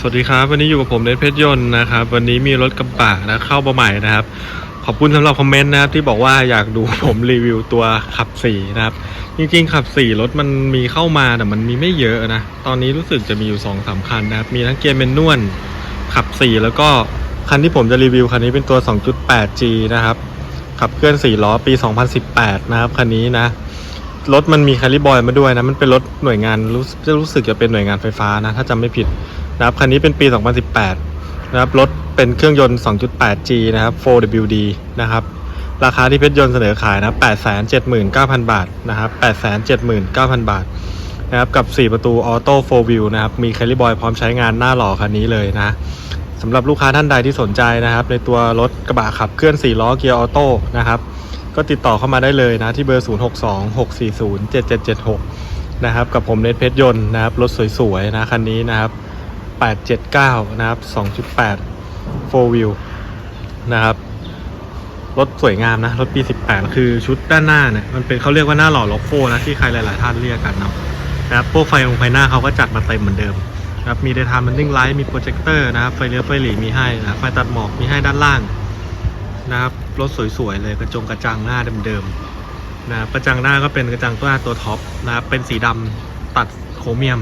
สวัสดีครับ วันนี้อยู่กับผมเนทเพชรยนต์นะครับ วันนี้มีรถกระบะนะเข้ามาใหม่นะครับ ขอบคุณสำหรับคอมเมนต์นะครับที่บอกว่าอยากดูผมรีวิวตัวขับสี่นะครับ จริงๆ ขับสี่รถมันมีเข้ามาแต่มันมีไม่เยอะนะ ตอนนี้รู้สึกจะมีอยู่2อสาคันนะครับ มีทั้งเกียร์เมนนวลขับสี่แล้วก็คันที่ผมจะรีวิวคันนี้เป็นตัว 2.8G นะครับ ขับเคลื่อน4ล้อปี 2018 นะครับคันนี้นะ รถมันมีคาลิบอยมาด้วยนะ มันเป็นรถหน่วยงานรู้จะรู้สึกจะเป็นหน่วยงานไฟฟ้านะ ถ้าจำไม่ผิดนะครับ คันนี้เป็นปี 2018 นะครับ รถเป็นเครื่องยนต์ 2.8G นะครับ 4WD นะครับ ราคาที่เพชรยนต์เสนอขายนะ 879,000 บาทนะครับ 879,000 บาทนะครับกับ 4 ประตูออโต้4 Wheel นะครับ มีคาลิบอยพร้อมใช้งานหน้าหล่อคันนี้เลยนะสำหรับลูกค้าท่านใดที่สนใจนะครับ ในตัวรถกระบะขับเคลื่อน 4 ล้อเกียร์ออโต้นะครับ ก็ติดต่อเข้ามาได้เลยนะที่เบอร์ 0626407776 นะครับ กับผมเนทเพชรยนต์นะครับ รถสวยๆนะคันนี้นะครับ 879 นะครับ 2.8 4 wheel นะครับ รถสวยงามนะ รถปี 18 คือชุดด้านหน้าเนี่ย มันเป็นเขาเรียกว่าหน้าหล่อล็อกโก้นะที่ใครหลาย ๆ ท่านเรียกกันเนาะนะครับพวกไฟของไฟหน้าเขาก็จัดมาเต็มเหมือนเดิมนะครับมี daytime running light มีโปรเจคเตอร์นะครับไฟเลี้ยวไฟหลีมีให้นะไฟตัดหมอกมีให้ด้านล่าง นะครับรถสวยๆเลยกระจงกระจังหน้าเดิมๆนะรกระจังหน้าก็เป็นกระจังตัวตัวท็อปนะครับเป็นสีดำตัดโครเมียม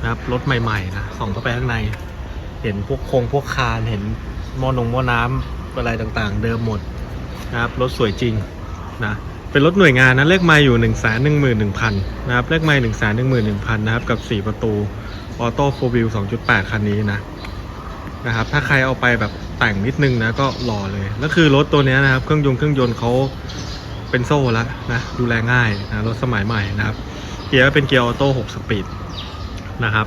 นะครับรถใหม่ๆนะส่องเข้าไปข้างใน เห็นพวกโครงพวกคานเห็นหม้อนงหม้อน้ำอะไรต่างๆ เดิมหมดนะครับรถสวยจริงนะเป็นรถหน่วยงานนะเลขไมล์อยู่ 1 1 1 0 0 0นะครับเลขไมล์1 1 1 0 0 0นะครับกับ 4 ประตูออโต้โฟวิล2.8 คันนี้นะ นะครับ ถ้าใครเอาไปแบบแต่งนิดนึงนะก็หล่อเลย แล้วคือรถตัวนี้นะครับ เครื่องยนต์เครื่องยนต์เขาเป็นโซ่แล้วนะ ดูแลง่ายนะรถสมัยใหม่นะครับ เกียร์ก็เป็นเกียร์ออโต้6สปีดนะครับ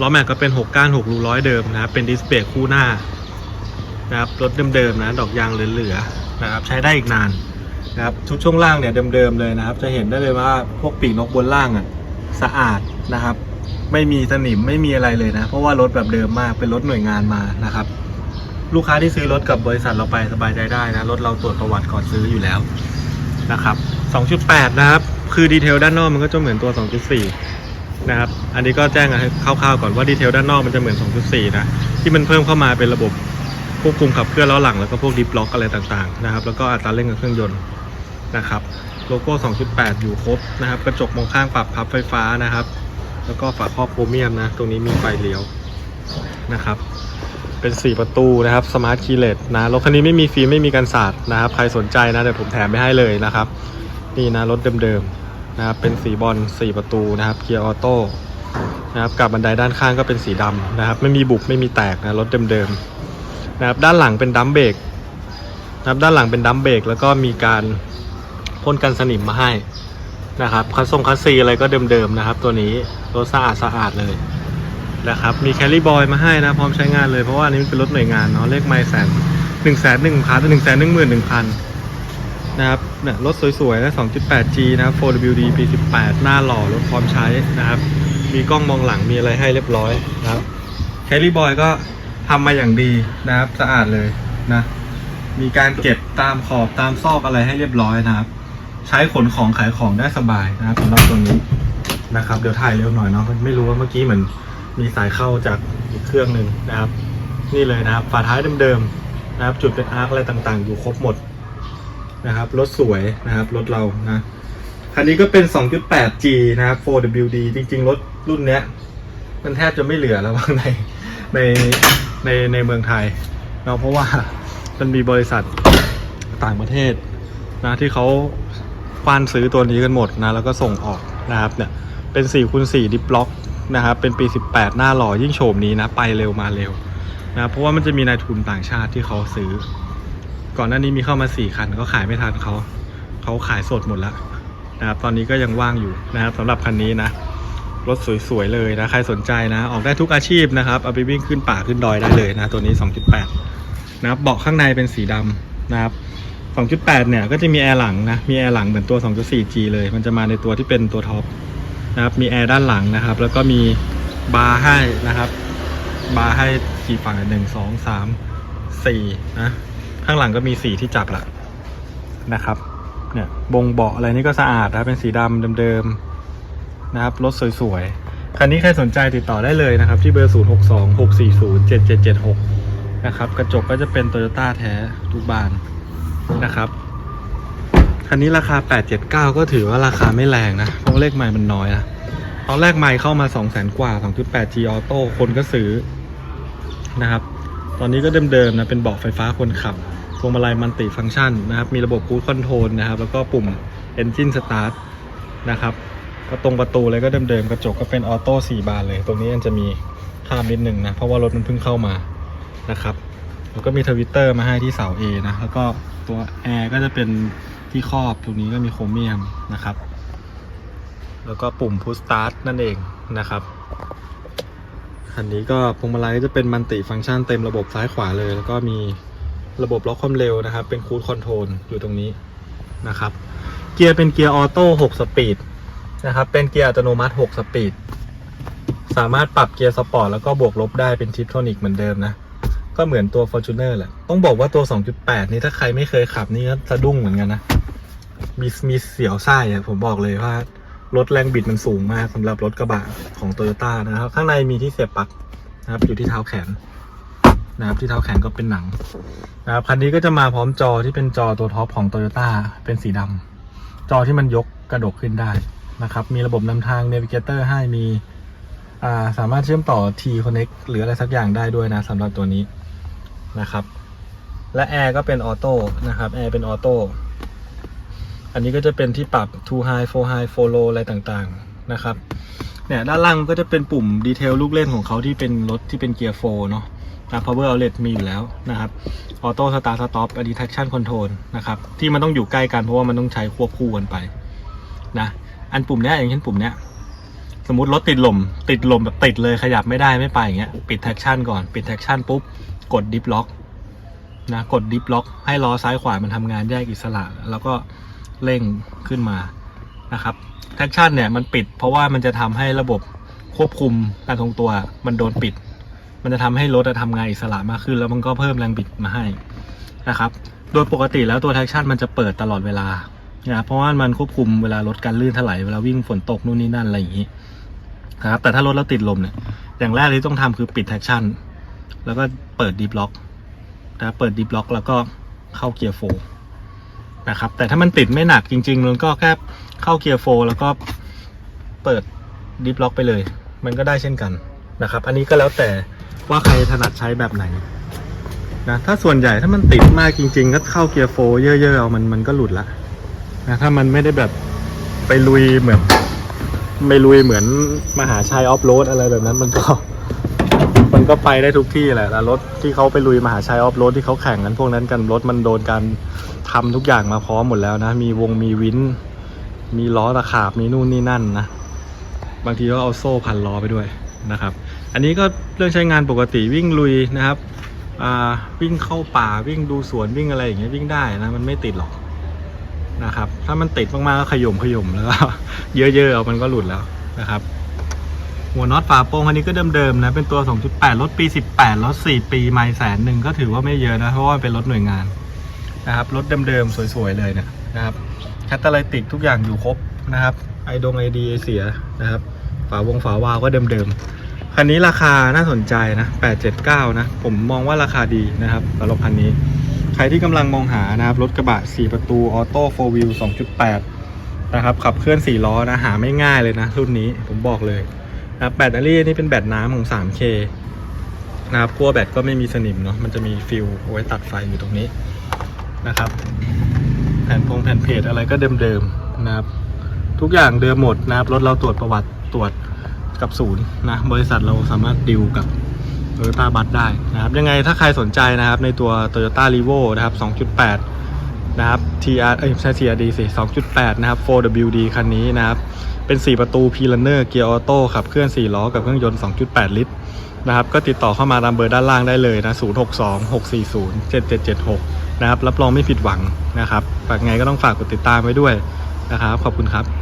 ล้อแม็กก็เป็น 6 ก้าน 6 รูร้อยเดิมนะครับ เป็นดิสเบรกคู่หน้านะครับ รถเดิมๆนะ ดอกยางเหลือๆนะครับ ใช้ได้อีกนานนะครับ ชุดช่วงล่างเนี่ยเดิมๆเลยนะครับ จะเห็นได้เลยว่าพวกปีกนกบนล่างอะสะอาดนะครับ ไม่มีสนิมไม่มีอะไรเลยนะ เพราะว่ารถแบบเดิมมากเป็นรถหน่วยงานมานะครับ ลูกค้าที่ซื้อรถกับบริษัทเราไปสบายใจได้นะรถเราตรวจประวัติก่อนซื้ออยู่แล้วนะครับ 2.8 นะครับ คือดีเทลด้านนอกมันก็จะเหมือนตัว 2.4 นะครับ อันนี้ก็แจ้งคร่าวๆก่อนว่าดีเทลด้านนอกมันจะเหมือน 2.4 นะ ที่มันเพิ่มเข้ามาเป็นระบบควบคุมขับเคลื่อนล้อหลังแล้วก็พวกดิฟล็อกอะไรต่างๆนะครับแล้วก็อัตราเร่งกับเครื่องยนต์นะครับโลโก้ 2.8 อยู่ครบนะครับ กระจกมองข้างปรับพับไฟฟ้านะครับ แล้วก็ฝาครอบโครเมียมนะ ตรงนี้มีไฟเลี้ยวนะครับ เป็น 4 ประตูนะครับสมาร์ทคีย์เลสนะ รถคันนี้ไม่มีฟิล์มไม่มีกันสาดนะครับ ใครสนใจนะเดี๋ยวผมแถมไปให้เลยนะครับ นี่นะรถเดิมๆนะครับ เป็นสีบอล4 ประตูนะครับเกียร์ออโต้นะครับกับบันไดด้านข้างก็เป็นสีดำนะครับ ไม่มีบุบไม่มีแตกนะรถเดิมๆนะครับด้านหลังเป็นดัมเบรกนะครับด้านหลังเป็นดัมเบรกแล้วก็มีการพ่นกันสนิมมาให้ นะครับคัสซงคัสซีอะไรก็เดิมๆนะครับ ตัวนี้รถสะอาดสะอาดเลยนะครับมีแคลรี่บอยมาให้นะพร้อมใช้งานเลยเพราะว่าอันนี้มันเป็นรถหน่วยงานเนาะเลขไมล์แสนหนึ่งแสนหนึ่งพันหนึ่งแสนหนึ่งหมื่นหนึ่งพันนะครับเนี่ยรถสวยๆนะ 2.8G นะครับ 4WD P18 หน้าหล่อรถพร้อมใช้นะครับ มีกล้องมองหลังมีอะไรให้เรียบร้อยนะครับแคลรี่บอยก็ทำมาอย่างดีนะครับสะอาดเลยนะมีการเก็บตามขอบตามซอกอะไรให้เรียบร้อยนะครับ ใช้ขนของขายของได้สบายนะครับสำหรับตัวนี้นะครับ เดี๋ยวถ่ายเร็วหน่อยเนาะไม่รู้ว่าเมื่อกี้เหมือนมีสายเข้าจากอีกเครื่องหนึ่งนะครับ นี่เลยนะครับฝาท้ายเดิมๆนะครับ จุดเป็นอาร์คอะไรต่างๆ อยู่ครบหมดนะครับรถสวยนะครับรถเรานะคันนี้ก็เป็น 2.8G นะครับ 4WD จริง ๆ รถรุ่นเนี้ย มันแทบจะไม่เหลือแล้วในในในในเมืองไทยเนาะเพราะว่ามันมีบริษัทต่างประเทศนะที่เขา ควานซื้อตัวนี้กันหมดนะ แล้วก็ส่งออกนะครับเนี่ยเป็น4คูณ4ดิฟล็อกนะครับเป็นปี 18 หน้าหล่อยิ่งโฉมนี้นะ ไปเร็วมาเร็วนะเพราะว่ามันจะมีนายทุนต่างชาติที่เขาซื้อ ก่อนหน้านี้มีเข้ามา 4 คันก็ขายไม่ทันเขาเขาขายสดหมดแล้วนะครับตอนนี้ก็ยังว่างอยู่นะครับสำหรับคันนี้นะ รถสวยๆเลยนะ ใครสนใจนะ ออกได้ทุกอาชีพนะครับเอาไปวิ่งขึ้นป่าขึ้นดอยได้เลยนะ ตัวนี้ 2.8 นะครับเบาะข้างในเป็นสีดำนะครับ 2.8 เนี่ยก็จะมีแอร์หลังนะ มีแอร์หลังเหมือนตัว 2.4G เลย มันจะมาในตัวที่เป็นตัวท็อปนะครับ มีแอร์ด้านหลังนะครับ แล้วก็มีบาร์ให้นะครับ บาร์ให้กี่ฝั่งหนึ่งสองสามสี่นะ ข้างหลังก็มีสีที่จับละนะครับ เนี่ยบงเบาะอะไรนี่ก็สะอาดนะเป็นสีดำเดิมๆนะครับ รถสวยๆ คันนี้ใครสนใจติดต่อได้เลยนะครับ ที่เบอร์ 0 6 2 6 4 0 7 7 7 6 นะครับ กระจกก็จะเป็นโตโยต้าแท้ทุกบาน นะครับคันนี้ราคา 879 ก็ถือว่าราคาไม่แรงนะ เพราะเลขใหม่มันน้อยนะตอนแรกใหม่เข้ามา 200,000กว่า 2.8G Auto คนก็ซื้อนะครับ ตอนนี้ก็เดิมๆนะเป็นเบาะไฟฟ้าคนขับพวงมาลัยมัลติฟังก์ชันนะครับ มีระบบ Cruise Control นะครับ แล้วก็ปุ่ม Engine Start นะครับประตรงประตูเลยก็เดิมๆกระจกก็เป็นออโต้4บานเลย ตรงนี้มันจะมีข้ามนิดหนึ่งนะ เพราะว่ารถมันเพิ่งเข้ามานะครับ แล้วก็มีทวิตเตอร์มาให้ที่เสา A นะ แล้วก็ ตัวแอร์ก็จะเป็นที่ครอบตรงนี้ก็มีโครเมียมนะครับ แล้วก็ปุ่ม Push Start นั่นเองนะครับคันนี้ก็พวงมาลัยก็จะเป็นมัลติฟังก์ชันเต็มระบบซ้ายขวาเลย แล้วก็มีระบบล็อกความเร็วนะครับ เป็นคูดคอนโทรลอยู่ตรงนี้นะครับ เกียร์เป็นเกียร์ออโต้6สปีดนะครับ เป็นเกียร์อัตโนมัติ 6 สปีด สามารถปรับเกียร์สปอร์ตแล้วก็บวกลบได้เป็นทิปโทนิกเหมือนเดิมนะ ก็เหมือนตัว Fortuner แหละ ต้องบอกว่าตัว 2.8 นี่ถ้าใครไม่เคยขับนี่ก็สะดุ้งเหมือนกันนะ มีมีเสียวไส้อะผมบอกเลยว่า รถแรงบิดมันสูงมากสำหรับรถกระบะของโตโยต้านะครับ ข้างในมีที่เสียบปลั๊กนะครับ อยู่ที่เท้าแขนนะครับ ที่เท้าแขนก็เป็นหนังนะครับคันนี้ก็จะมาพร้อมจอที่เป็นจอตัวท็อปของโตโยต้าเป็นสีดำจอที่มันยกกระดกขึ้นได้นะครับ มีระบบนำทาง Navigator ให้มีาสามารถเชื่อมต่อ T Connect หรืออะไรสักอย่างได้ด้วยนะสำหรับตัวนี้ นะครับ และแอร์ก็เป็นออโต้นะครับแอร์เป็นออโต้อันนี้ก็จะเป็นที่ปรับ two high four high four low อะไรต่างๆนะครับเนี่ยด้านล่างก็จะเป็นปุ่มดีเทลลูกเล่นของเขาที่เป็นรถที่เป็นเกียร์โฟเนาะนะ power outlet มีอยู่แล้วนะครับ auto start stop อันนี้ traction control นะครับที่มันต้องอยู่ใกล้กันเพราะว่ามันต้องใช้ควบคู่กันไปนะอันปุ่มเนี้ยอย่างเช่นปุ่มเนี้ยสมมติรถติดลม ติดลมแบบติดเลยขยับไม่ได้ไม่ไปอย่างเงี้ยปิด traction ก่อน ปิด traction ปุ๊บ กด dip lock นะกด dip lock ให้ล้อซ้ายขวามันทำงานแยกอิสระ แล้วก็เร่งขึ้นมานะครับ traction เนี่ยมันปิด เพราะว่ามันจะทำให้ระบบควบคุมการทรงตัวมันโดนปิด มันจะทำให้รถอะทำงานอิสระมากขึ้น แล้วมันก็เพิ่มแรงบิดมาให้นะครับ โดยปกติแล้วตัว traction มันจะเปิดตลอดเวลานะครับเพราะว่ามันควบคุมเวลารถการลื่นถลายเวลาวิ่งฝนตกนู่นนี่นั่นอะไรอย่างนี้นะครับแต่ถ้ารถเราติดลมเนี่ยอย่างแรกที่ต้องทำคือปิด traction แล้วก็เปิด deep lock นะเปิด deep lock แล้วก็เข้าเกียร์โฟนะครับ แต่ถ้ามันติดไม่หนักจริงๆมันก็แค่เข้าเกียร์โฟแล้วก็เปิด deep lock ไปเลย มันก็ได้เช่นกันนะครับ อันนี้ก็แล้วแต่ว่าใครถนัดใช้แบบไหนนะถ้าส่วนใหญ่ถ้ามันติดมากจริง ๆ ก็เข้าเกียร์โฟเยอะๆเอามันมันก็หลุดละนะถ้ามันไม่ได้แบบไปลุยเหมือนไม่ลุยเหมือนมหาชัยออฟโรดอะไรแบบนั้นมันก็ มันก็ไปได้ทุกที่แหละแต่รถที่เขาไปลุยมหาชัยออฟโรดที่เขาแข่งกันพวกนั้นกันรถมันโดนการทำทุกอย่างมาพร้อมหมดแล้วนะ มีวงมีวินมีล้อตะขาบมีนู่นนี่นั่นนะ บางทีก็เอาโซ่พันล้อไปด้วยนะครับ อันนี้ก็เรื่องใช้งานปกติวิ่งลุยนะครับอ่าวิ่งเข้าป่าวิ่งดูสวนวิ่งอะไรอย่างเงี้ยวิ่งได้นะมันไม่ติดหรอกนะครับ ถ้ามันติดมากๆก็ขย่มขย่มแล้วก็เยอะๆมันก็หลุดแล้วนะครับ หัวน็อตฝาโปรงอันนี้ก็เดิมๆนะ เป็นตัว 2.8 รถปี 18 รถ 4 ปีไม่แสนหนึ่งก็ถือว่าไม่เยอะนะ เพราะว่าเป็นรถหน่วยงานนะครับ รถเดิมๆ สวยๆ เลยนะนะครับแคตตาไลติกทุกอย่างอยู่ครบนะครับ ไอดงไอดีเสียนะครับ ฝาวงฝาวาวก็เดิมๆ คันนี้ราคาน่าสนใจนะ 879 นะ ผมมองว่าราคาดีนะครับสำหรับคันนี้ ใครที่กำลังมองหานะครับ รถกระบะ 4 ประตูออโต้4 wheel 2.8นะครับขับเคลื่อน 4 ล้อนะหาไม่ง่ายเลยนะ รุ่นนี้ผมบอกเลย ครับแบตเตอรี่นี่เป็นแบตน้ำของ 3K นะครับขั้วแบตก็ไม่มีสนิมเนาะมันจะมีฟิลเอาไว้ตัดไฟอยู่ตรงนี้นะครับ แผ่นพงแผ่นเพจอะไรก็เดิมๆนะครับ ทุกอย่างเดิมหมดนะครับรถเราตรวจประวัติตรวจกับศูนย์นะบริษัทเราสามารถดิวกับ Toyota บัตได้นะครับ ยังไงถ้าใครสนใจนะครับในตัว Toyota r e v o นะครับ 2.8 นะครับ TR เอ้ยไม่ใช่ TRD สิ2.8 นะครับ 4WD คันนี้นะครับ เป็น 4 ประตู P-Runner เกียร์ออโต้ขับเคลื่อน 4 ล้อ กับเครื่องยนต์ 2.8 ลิตรนะครับ ก็ติดต่อเข้ามาตามเบอร์ด้านล่างได้เลยนะ 062 640 7776 นะครับ รับรองไม่ผิดหวังนะครับ ฝากไงก็ต้องฝากกดติดตามไว้ด้วยนะครับ ขอบคุณครับ